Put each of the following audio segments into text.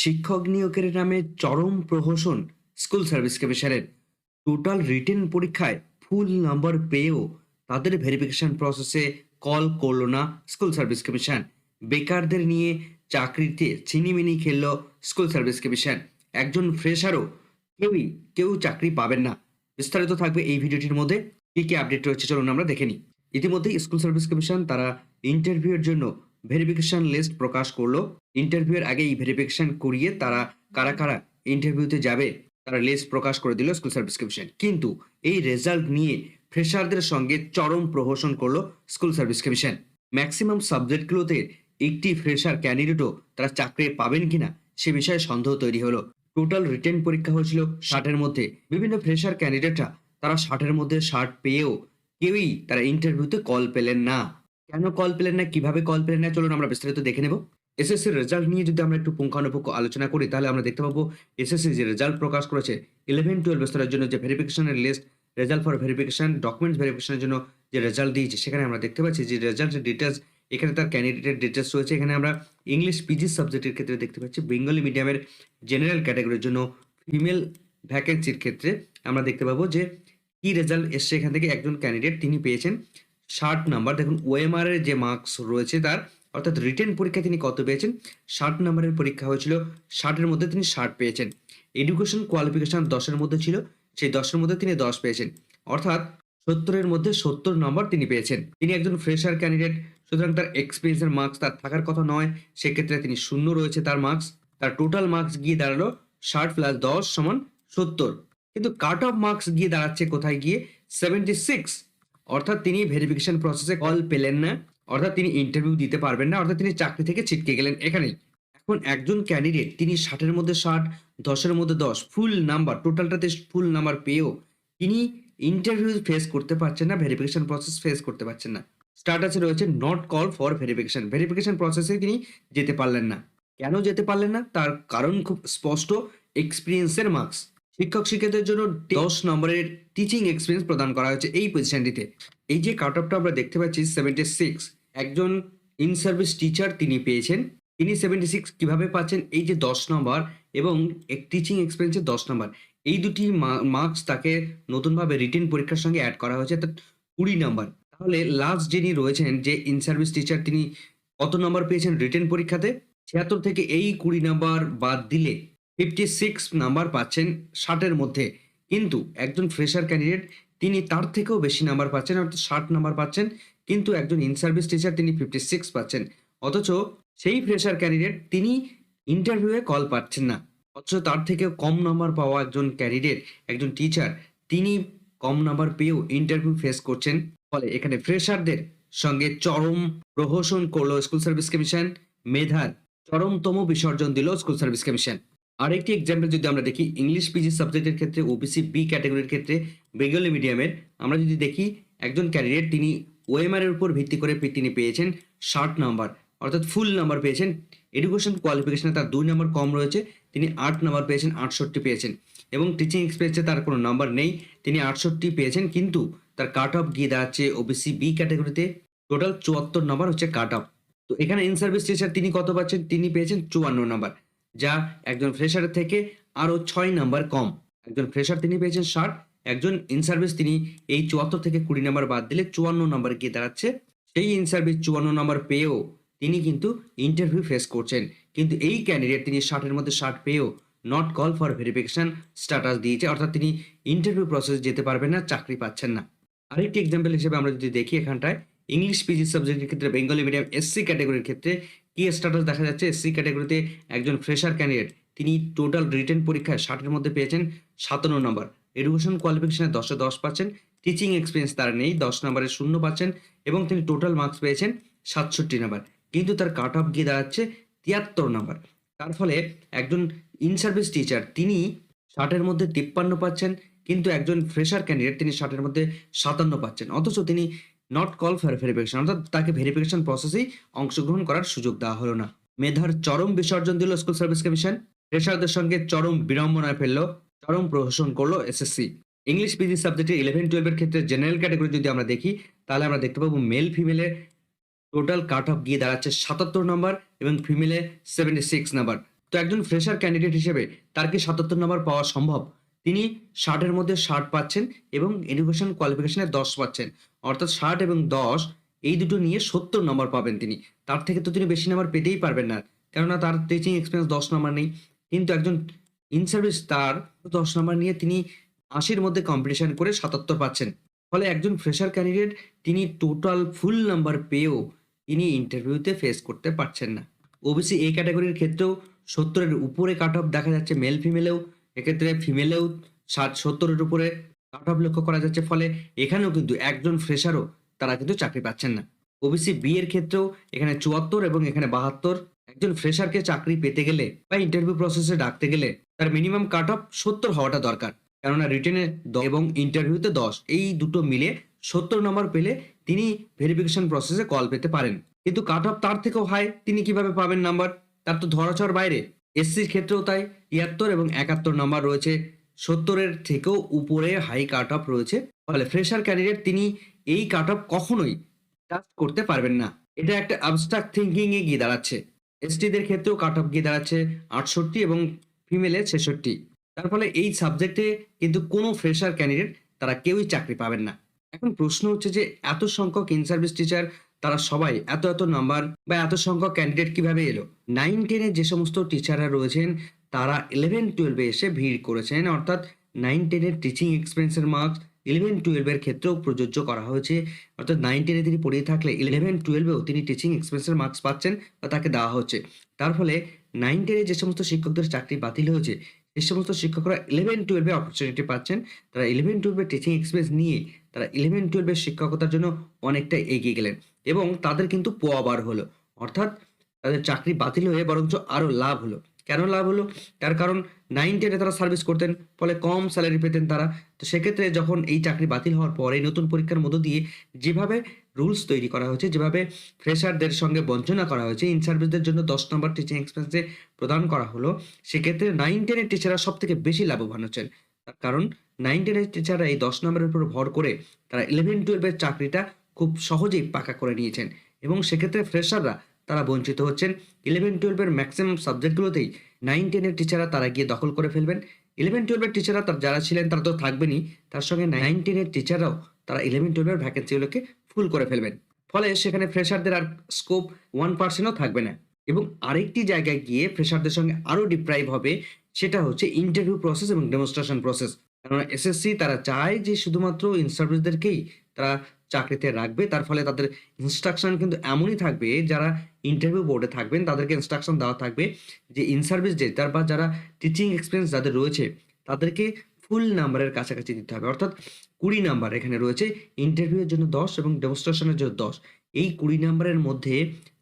শিক্ষক নিয়োগের নামে চরম প্রহসন স্কুল সার্ভিস কমিশনের। টোটাল রিটেন পরীক্ষায় ফুল নাম্বার পেয়েও তাদের ভেরিফিকেশন প্রসেসে কল করল না স্কুল সার্ভিস কমিশন। বেকারদের নিয়ে চাকরিতে চিনিমিনি খেলল স্কুল সার্ভিস কমিশন। একজন ফ্রেশারও কেউই, কেউ চাকরি পাবেন না। বিস্তারিত থাকবে এই ভিডিওটির মধ্যে। কি কি আপডেট রয়েছে চলুন আমরা দেখে নিই। ইতিমধ্যেই স্কুল সার্ভিস কমিশন তারা ইন্টারভিউয়ের জন্য ভেরিফিকেশন লিস্ট প্রকাশ করল। ইন্টারভিউয়ের আগে এই ভেরিফিকেশন করিয়ে তারা কারা কারা ইন্টারভিউতে যাবে, তারা লিস্ট প্রকাশ করে দিল স্কুল সার্ভিস কমিশন কিন্তু এই রেজাল্ট নিয়ে ফ্রেশারদের সঙ্গে চরম প্রহসন করল স্কুল সার্ভিস কমিশন ম্যাক্সিমাম সাবজেক্টগুলোতে একটি ফ্রেশার ক্যান্ডিডেটও তারা চাকরি পাবেন কিনা সে বিষয়ে সন্দেহ তৈরি হলো। টোটাল রিটেন পরীক্ষা হয়েছিল ষাটের মধ্যে। বিভিন্ন ফ্রেশার ক্যান্ডিডেটরা তারা ষাটের মধ্যে ষাট পেয়েও কেউই তারা ইন্টারভিউতে কল পেলেন না। কেন কল পেলেন না, কীভাবে কল পেলেন না, চলুন আমরা বিস্তারিত দেখে নেব। এসএসসির রেজাল্ট নিয়ে যদি আমরা একটু পুঙ্খানুপুঙ্খ আলোচনা করি, তাহলে আমরা দেখতে পাবো এসএসসি যে রেজাল্ট প্রকাশ করেছে ইলেভেন টুয়েলভ স্তরের জন্য যে ভেরিফিকেশনের list result for verification documents ভেরিফিকেশনের জন্য যে রেজাল্ট দিয়েছে, সেখানে আমরা দেখতে পাচ্ছি যে রেজাল্টের ডিটেলস এখানে তার ক্যান্ডিডেটের ডিটেলস রয়েছে, এখানে আমরা ইংলিশ পিজি সাবজেক্টের ক্ষেত্রে দেখতে পাচ্ছি বেঙ্গলি মিডিয়ামের জেনারেল ক্যাটাগরির জন্য ফিমেল ভ্যাকেন্সির ক্ষেত্রে আমরা দেখতে পাবো যে কি রেজাল্ট এসছে এখান থেকে, একজন ক্যান্ডিডেট তিনি পেয়েছেন। ষাট নাম্বার। দেখুন ওএমআর এর যে মার্কস রয়েছে তার, অর্থাৎ রিটেন পরীক্ষায় তিনি কত পেয়েছেন? ষাট নাম্বারের পরীক্ষা হয়েছিল, ষাটের মধ্যে তিনি ষাট পেয়েছেন। এডুকেশন কোয়ালিফিকেশন দশের মধ্যে ছিল, সেই দশের মধ্যে তিনি দশ পেয়েছেন। অর্থাৎ সত্তরের মধ্যে সত্তর নম্বর তিনি পেয়েছেন। তিনি একজন ফ্রেশার ক্যান্ডিডেট সুতরাং তার এক্সপিরিয়েন্সের মার্কস তার থাকার কথা নয়, সেক্ষেত্রে তিনি শূন্য রয়েছে তার মার্কস তার টোটাল মার্কস গিয়ে দাঁড়াল ষাট প্লাস দশ সমান সত্তর। কিন্তু কাট অফ মার্কস গিয়ে দাঁড়াচ্ছে কোথায় গিয়ে? সেভেন্টি সিক্স অর্থাৎ তিনি ভেরিফিকেশন প্রসেসে কল পেলেন না, অর্থাৎ তিনি ইন্টারভিউ দিতে পারবেন না, অর্থাৎ তিনি চাকরি থেকে ছিটকে গেলেন এখানেই। এখন একজন ক্যান্ডিডেট তিনি ষাটের মধ্যে ষাট, দশের মধ্যে দশ ফুল নাম্বার টোটালটাতে ফুল নাম্বার পেয়েও তিনি ইন্টারভিউ ফেস করতে পারছেন না ভেরিফিকেশন প্রসেস ফেস করতে পারছেন না। স্টার্টাসে রয়েছে not call for verification verification প্রসেসে তিনি যেতে পারলেন না। কেন যেতে পারলেন না? তার কারণ খুব স্পষ্ট এক্সপিরিয়েন্সের মার্কস শিক্ষক শিক্ষকদের জন্য দশ নম্বরের টিচিং এক্সপিরিয়েন্স প্রদান করা হয়েছে এই পজিশনটিতে এই যে কাট অফটা আমরা দেখতে পাচ্ছি সেভেন্টি সিক্স একজন ইন সার্ভিস টিচার তিনি পেয়েছেন। তিনি সেভেন্টি সিক্স কীভাবে পাচ্ছেন? এই যে দশ নম্বর এবং এক টিচিং এক্সপিরিয়েন্সের দশ নম্বর। এই দুটি মার্কস তাকে নতুনভাবে রিটেন পরীক্ষার সঙ্গে অ্যাড করা হয়েছে অর্থাৎ কুড়ি নাম্বার। তাহলে লাস্ট যিনি রয়েছেন যে ইন সার্ভিস টিচার তিনি কত নম্বর পেয়েছেন রিটেন পরীক্ষাতে? ছিয়াত্তর থেকে এই কুড়ি নাম্বার বাদ দিলে ফিফটি সিক্স নাম্বার পাচ্ছেন ষাটের মধ্যে। কিন্তু একজন ফ্রেশার ক্যান্ডিডেট তিনি তার থেকেও বেশি নাম্বার পাচ্ছেন, অর্থাৎ ষাট নাম্বার পাচ্ছেন, কিন্তু একজন ইন সার্ভিস টিচার তিনি ফিফটি সিক্স পাচ্ছেন। অথচ সেই ফ্রেশার ক্যান্ডিডেট তিনি ইন্টারভিউয়ে কল পাচ্ছেন না। অথচ তার থেকেও কম নাম্বার পাওয়া একজন ক্যান্ডিডেট একজন টিচার তিনি কম নাম্বার পেয়েও ইন্টারভিউ ফেস করছেন। ফলে এখানে ফ্রেশারদের সঙ্গে চরম প্রহসন করল স্কুল সার্ভিস কমিশন মেধার চরমতম বিসর্জন দিল স্কুল সার্ভিস কমিশন আরেকটি এক্সাম্পল যদি আমরা দেখি ইংলিশ পিজি সাবজেক্টের ক্ষেত্রে ওবিসি বি ক্যাটাগরির ক্ষেত্রে বেঙ্গলি মিডিয়ামের আমরা যদি দেখি, একজন ক্যান্ডিডেট তিনি ওএমআর এর উপর ভিত্তি করে তিনি পেয়েছেন ষাট নাম্বার অর্থাৎ ফুল নাম্বার পেয়েছেন। এডুকেশন কোয়ালিফিকেশনে তার দুই নাম্বার কম রয়েছে, তিনি আট নাম্বার পেয়েছেন, আটষট্টি পেয়েছেন। এবং টিচিং এক্সপিরিয়েন্সে তার কোনো নাম্বার নেই, তিনি আটষট্টি পেয়েছেন, কিন্তু তার কাট অফ গিয়ে দাঁড়াচ্ছে ওবিসি বি ক্যাটাগরিতে টোটাল চুয়াত্তর নাম্বার হচ্ছে কাট অফ তো এখানে ইন সার্ভিস টিচার তিনি কত পাচ্ছেন? তিনি পেয়েছেন চুয়ান্ন নাম্বার যা একজন ফ্রেশারের থেকে আরও ছয় নাম্বার কম। একজন ফ্রেশার তিনি পেয়েছেন ষাট, একজন ইন সার্ভিস তিনি এই চুয়াত্তর থেকে কুড়ি নাম্বার বাদ দিলে চুয়ান্ন নাম্বার গিয়ে দাঁড়াচ্ছে। সেই ইন সার্ভিস চুয়ান্ন নাম্বার পেয়েও তিনি কিন্তু ইন্টারভিউ ফেস করছেন। কিন্তু এই ক্যান্ডিডেট তিনি ষাটের মধ্যে ষাট পেয়েও not call for verification status দিয়েছে। অর্থাৎ তিনি ইন্টারভিউ প্রসেস যেতে পারবেন না, চাকরি পাচ্ছেন না। আরেকটি এক্সাম্পল হিসেবে আমরা যদি দেখি এখানটায় ইংলিশ পিজি সাবজেক্টের ক্ষেত্রে বেঙ্গলি মিডিয়াম এসসি ক্যাটাগরির ক্ষেত্রে কি স্ট্যাটাস দেখা যাচ্ছে। এসসি ক্যাটাগরিতে একজন ফ্রেশার ক্যান্ডিডেট তিনি টোটাল রিটেন পরীক্ষায় ষাটের মধ্যে পেয়েছেন সাতান্ন নম্বর এডুকেশন কোয়ালিফিকেশনে দশে দশ পাচ্ছেন টিচিং এক্সপিরিয়েন্স তার নেই, দশ নম্বরে শূন্য পাচ্ছেন এবং তিনি টোটাল মার্কস পেয়েছেন সাতষট্টি নাম্বার কিন্তু তার কাট অফ গিয়ে দাঁড়াচ্ছে তিয়াত্তর নাম্বার তার ফলে একজন ইন সার্ভিস টিচার তিনি ষাটের মধ্যে তিপ্পান্ন পাচ্ছেন, কিন্তু একজন ফ্রেশার ক্যান্ডিডেট তিনি ষাটের মধ্যে সাতান্ন পাচ্ছেন। অথচ তিনি নট কল ফর ভেরিফিকেশন অর্থাৎ তাকে ভেরিফিকেশন প্রসেসেই অংশগ্রহণ করার সুযোগ দেওয়া হলো না। মেধার চরম বিসর্জন দিল স্কুল সার্ভিস কমিশন ফ্রেশারদের সঙ্গে চরম বিড়ম্বনায় ফেলল, চরম প্রহসন করল এসএসসি ইংলিশ পিজি সাবজেক্টে ইলেভেন টুয়েলভের ক্ষেত্রে জেনারেল ক্যাটাগরি যদি আমরা দেখি, তাহলে আমরা দেখতে পাবো মেল ফিমেলের টোটাল কাট অফ গিয়ে দাঁড়াচ্ছে সাতাত্তর নম্বর এবং ফিমেলে সেভেন্টি সিক্স নাম্বার তো একজন ফ্রেশার ক্যান্ডিডেট হিসেবে তার কি সাতাত্তর নম্বর পাওয়া সম্ভব? তিনি ষাটের মধ্যে ষাট পাচ্ছেন এবং এডুকেশন কোয়ালিফিকেশনে দশ পাচ্ছেন। অর্থাৎ ষাট এবং দশ, এই দুটো নিয়ে সত্তর নম্বর পাবেন তিনি। তার থেকে তো তিনি বেশি নাম্বার পেতেই পারবেন না। কেননা তার টিচিং এক্সপিরিয়েন্স দশ নম্বর নেই। কিন্তু একজন ইন সার্ভিস তার দশ নম্বর নিয়ে তিনি আশির মধ্যে কম্পিটিশন করে সাতাত্তর পাচ্ছেন। ফলে একজন ফ্রেশার ক্যান্ডিডেট তিনি টোটাল ফুল নাম্বার পেয়েও তিনি ইন্টারভিউতে ফেস করতে পারছেন না। ওবিসি এই ক্যাটাগরির ক্ষেত্রেও সত্তরের উপরে কাট অফ দেখা যাচ্ছে মেল ফিমেলেও এক্ষেত্রে ফিমেলেও ষাট, সত্তরের উপরে কাট অফ লক্ষ্য করা যাচ্ছে। ফলে এখানেও কিন্তু একজন ফ্রেশারও তারা কিন্তু চাকরি পাচ্ছেন না। ওবিসি বি এর ক্ষেত্রেও এখানে চুয়াত্তর এবং এখানে বাহাত্তর। একজন ফ্রেশারকে চাকরি পেতে গেলে বা ইন্টারভিউ প্রসেসে ডাকতে গেলে তার মিনিমাম কাট অফ সত্তর হওয়াটা দরকার। কেননা রিটেনে এবং ইন্টারভিউতে দশ, এই দুটো মিলে সত্তর নম্বর পেলে তিনি ভেরিফিকেশন প্রসেসে কল পেতে পারেন। কিন্তু কাট অফ তার থেকেও হাই তিনি কীভাবে পাবেন নাম্বার তার তো ধরাচর বাইরে। এসসির ক্ষেত্রেও তাই, তিয়াত্তর এবং একাত্তর নাম্বার রয়েছে। সত্তরের থেকেও উপরে হাই কাট অফ রয়েছে। ফলে ফ্রেশার ক্যান্ডিডেট তিনি এই কাট অফ কখনোই টাচ করতে পারবেন না। এটা একটা অ্যাবস্ট্রাক্ট থিঙ্কিং এ গিয়ে দাঁড়াচ্ছে। এসটিদের ক্ষেত্রেও কাট অফ গিয়ে দাঁড়াচ্ছে আটষট্টি এবং ফিমেলে ছেষট্টি। তার ফলে এই সাবজেক্টে কিন্তু কোনো ফ্রেশার ক্যান্ডিডেট তারা কেউই চাকরি পাবেন না। এখন প্রশ্ন হচ্ছে যে, এত সংখ্যক ইন সার্ভিস টিচার তারা সবাই এত এত নাম্বার বা এত সংখ্যক ক্যান্ডিডেট কীভাবে এলো? নাইন টেনে যে সমস্ত টিচাররা রয়েছেন, তারা ইলেভেন টুয়েলভে এসে ভিড় করেছেন। অর্থাৎ নাইন টেনের টিচিং এক্সপিরিয়েন্সের মার্কস ইলেভেন টুয়েলভের ক্ষেত্রেও প্রযোজ্য করা হয়েছে। অর্থাৎ নাইন টেনে তিনি পড়িয়ে থাকলে ইলেভেন টুয়েলভেও তিনি টিচিং এক্সপিরিয়েন্সের মার্কস পাচ্ছেন বা তাকে দেওয়া হচ্ছে। তার ফলে নাইন টেনে যে সমস্ত শিক্ষকদের চাকরি বাতিল হয়েছে যে সমস্ত শিক্ষকরা ইলেভেন টুয়েলভে অপরচুনিটি পাচ্ছেন। তারা ইলেভেন টুয়েলভে টিচিং এক্সপিরিয়েন্স নিয়ে তারা ইলেভেন টুয়েলভের শিক্ষকতার জন্য অনেকটা এগিয়ে গেলেন এবং তাদের কিন্তু পোয়াবার হলো। অর্থাৎ তাদের চাকরি বাতিল হয়ে বরঞ্চ আরও লাভ হলো। কেন লাভ হলো? তার কারণ নাইন টেনে তারা সার্ভিস করতেন, ফলে কম স্যালারি পেতেন তারা। তো সেক্ষেত্রে যখন এই চাকরি বাতিল হওয়ার পর নতুন পরীক্ষার মধ্য দিয়ে যেভাবে রুলস তৈরি করা হয়েছে, যেভাবে ফ্রেশারদের সঙ্গে বঞ্চনা করা হয়েছে ইন সার্ভিসদের জন্য দশ নম্বর টিচিং এক্সপেন্সে প্রদান করা হলো, সেক্ষেত্রে নাইন টেনের টিচাররা সব থেকে বেশি লাভবান হচ্ছেন। তার কারণ নাইন টেনের টিচাররা এই দশ নম্বরের উপর ভর করে তারা ইলেভেন টুয়েলভের চাকরিটা খুব সহজেই পাকা করে নিয়েছেন। এবং সেক্ষেত্রে ফ্রেশাররা তারা বঞ্চিত হচ্ছেন। ইলেভেন টুয়েলভের ম্যাক্সিমাম সাবজেক্টগুলোতেই নাইন টেনের টিচাররা তারা গিয়ে দখল করে ফেলবেন। ইলেভেন টুয়েলভের টিচাররা তার যারা ছিলেন তারা তো থাকবেনই। তার সঙ্গে নাইন টেনের টিচাররাও তারা ইলেভেন টুয়েলভের ভ্যাকেন্সিগুলোকে ফুল করে ফেলবেন। ফলে সেখানে ফ্রেশারদের আর স্কোপ ওয়ান পার্সেন্টও থাকবে না। এবং আরেকটি জায়গায় গিয়ে ফ্রেশারদের সঙ্গে আরও ডিপ্রাইভ হবে সেটা হচ্ছে ইন্টারভিউ প্রসেস এবং ডেমনস্ট্রেশন প্রসেস কেননা এসএসসি তারা চায় যে শুধুমাত্র ইন সার্ভিসদেরকেই তারা চাকরিতে রাখবে। তার ফলে তাদের ইনস্ট্রাকশন কিন্তু এমনই থাকবে যারা ইন্টারভিউ বোর্ডে থাকবেন, তাদেরকে ইনস্ট্রাকশন দেওয়া থাকবে যে ইন সার্ভিস যে তার বা যারা টিচিং এক্সপিরিয়েন্স যাদের রয়েছে, তাদেরকে ফুল নাম্বারের কাছাকাছি দিতে হবে। অর্থাৎ কুড়ি নাম্বার এখানে রয়েছে ইন্টারভিউয়ের জন্য দশ এবং ডেমনস্ট্রেশনের জন্য দশ। এই কুড়ি নাম্বারের মধ্যে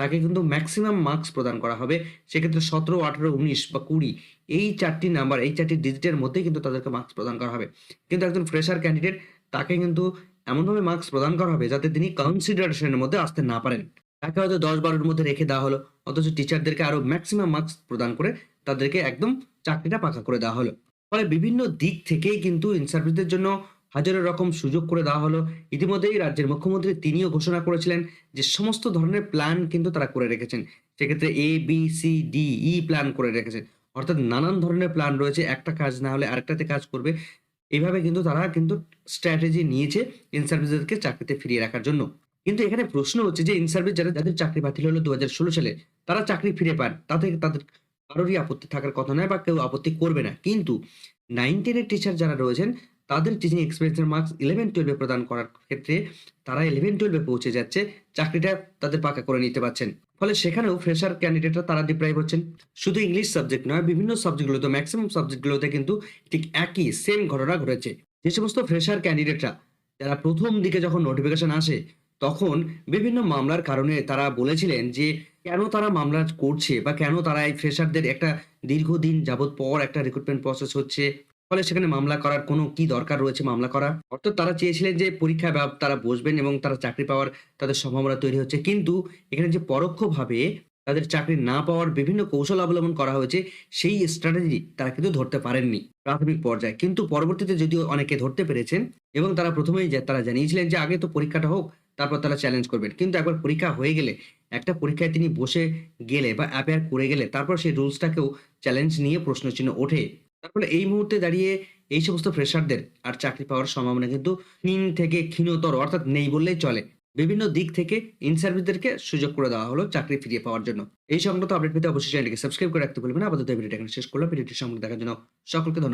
তাকে কিন্তু ম্যাক্সিমাম মার্কস প্রদান করা হবে, সেক্ষেত্রে সতেরো, আঠেরো, উনিশ বা কুড়ি, এই চারটি নাম্বার এই চারটি ডিজিটের মধ্যেই কিন্তু তাদেরকে মার্কস প্রদান করা হবে। কিন্তু একজন ফ্রেশার ক্যান্ডিডেট তাকে কিন্তু এমনভাবে মার্কস প্রদান করা হবে যাতে তিনি কনসিডারেশনের মধ্যে আসতে না পারেন। তাকে হয়তো দশ বারোর মধ্যে রেখে দেওয়া হলো। অথচ টিচারদেরকে আরও ম্যাক্সিমাম মার্কস প্রদান করে তাদেরকে একদম চাকরিটা পাকা করে দেওয়া হলো। ফলে বিভিন্ন দিক থেকেই কিন্তু ইন সার্ভিসদের জন্য হাজারো রকম সুযোগ করে দেওয়া হলো। ইতিমধ্যেই রাজ্যের মুখ্যমন্ত্রী তিনিও ঘোষণা করেছিলেন যে সমস্ত ধরনের প্ল্যান কিন্তু তারা করে রেখেছেন। সেক্ষেত্রে A B C D E plan করে রেখেছেন। অর্থাৎ নানান ধরনের প্ল্যান রয়েছে। একটা কাজ না হলে আরেকটাতে কাজ করবে। এইভাবে কিন্তু তারা কিন্তু স্ট্র্যাটেজি নিয়েছে ইন সার্ভিসদেরকে চাকরিতে ফিরিয়ে রাখার জন্য। কিন্তু এখানে প্রশ্ন হচ্ছে যে ইন সার্ভিস যারা, যাদের চাকরি বাতিল হলো দু হাজার ষোলো সালে, তারা চাকরি ফিরে পান। তাতে তাদের কারোরই আপত্তি থাকার কথা নয় বা কেউ আপত্তি করবে না। কিন্তু নাইন টেনের টিচার যারা রয়েছেন, তাদের টিচিং এক্সপিরিয়েন্সের মার্কস ইলেভেন টুয়েলভে প্রদান করার ক্ষেত্রে তারা ইলেভেন টুয়েলভে পৌঁছে যাচ্ছে, চাকরিটা তাদের পাকা করে নিতে পারছেন। ফলে সেখানেও ফ্রেশার ক্যান্ডিডেটরা তারা ডিপ্রাইভ হচ্ছেন। শুধু ইংলিশ সাবজেক্ট নয়, বিভিন্ন সাবজেক্টগুলোতে ম্যাক্সিমাম সাবজেক্টগুলোতে কিন্তু ঠিক একই সেম ঘটনা ঘটেছে। যে সমস্ত ফ্রেশার ক্যান্ডিডেটরা যারা প্রথম দিকে যখন নোটিফিকেশন আসে তখন বিভিন্ন মামলার কারণে তারা বলেছিলেন যে, কেন তারা মামলা করছে বা কেন তারা এই ফ্রেশারদের একটা দীর্ঘদিন যাবৎ পর একটা রিক্রুটমেন্ট প্রসেস হচ্ছে? ফলে সেখানে মামলা করার কোনো কি দরকার রয়েছে মামলা করা অর্থাৎ তারা চেয়েছিলেন যে পরীক্ষা তারা বসবেন এবং তারা চাকরি পাওয়ার তাদের সম্ভাবনা তৈরি হচ্ছে। কিন্তু এখানে যে পরোক্ষভাবে তাদের চাকরি না পাওয়ার বিভিন্ন কৌশল অবলম্বন করা হয়েছে, সেই স্ট্র্যাটেজি তারা কিন্তু ধরতে পারেননি প্রাথমিক পর্যায়ে। কিন্তু পরবর্তীতে যদিও অনেকে ধরতে পেরেছেন এবং তারা প্রথমেই তারা জানিয়েছিলেন যে আগে তো পরীক্ষাটা হোক তারপর তারা চ্যালেঞ্জ করবেন। কিন্তু একবার পরীক্ষা হয়ে গেলে, একটা পরীক্ষায় তিনি বসে গেলে বা অ্যাপেয়ার করে গেলে, তারপর সেই রুলসটাকেও চ্যালেঞ্জ নিয়ে প্রশ্নচিহ্ন ওঠে। তারপরে এই মুহূর্তে দাঁড়িয়ে এই সমস্ত ফ্রেশারদের আর চাকরি পাওয়ার সম্ভাবনা কিন্তু ক্ষীণ থেকে ক্ষীণতর, অর্থাৎ নেই বললেই চলে। বিভিন্ন দিক থেকে ইন সার্ভিসদেরকে সুযোগ করে দেওয়া হলো চাকরি ফিরিয়ে পাওয়ার জন্য। এই সংক্রান্ত আপডেট পেতে অবশ্যই চ্যানেলটিকে সাবস্ক্রাইব করে রাখতে ভুলবেন না। আপাতত ভিডিওটা এখানে শেষ করলাম। ভিডিওটি সম্পূর্ণ দেখার জন্য সকলকে ধন্যবাদ।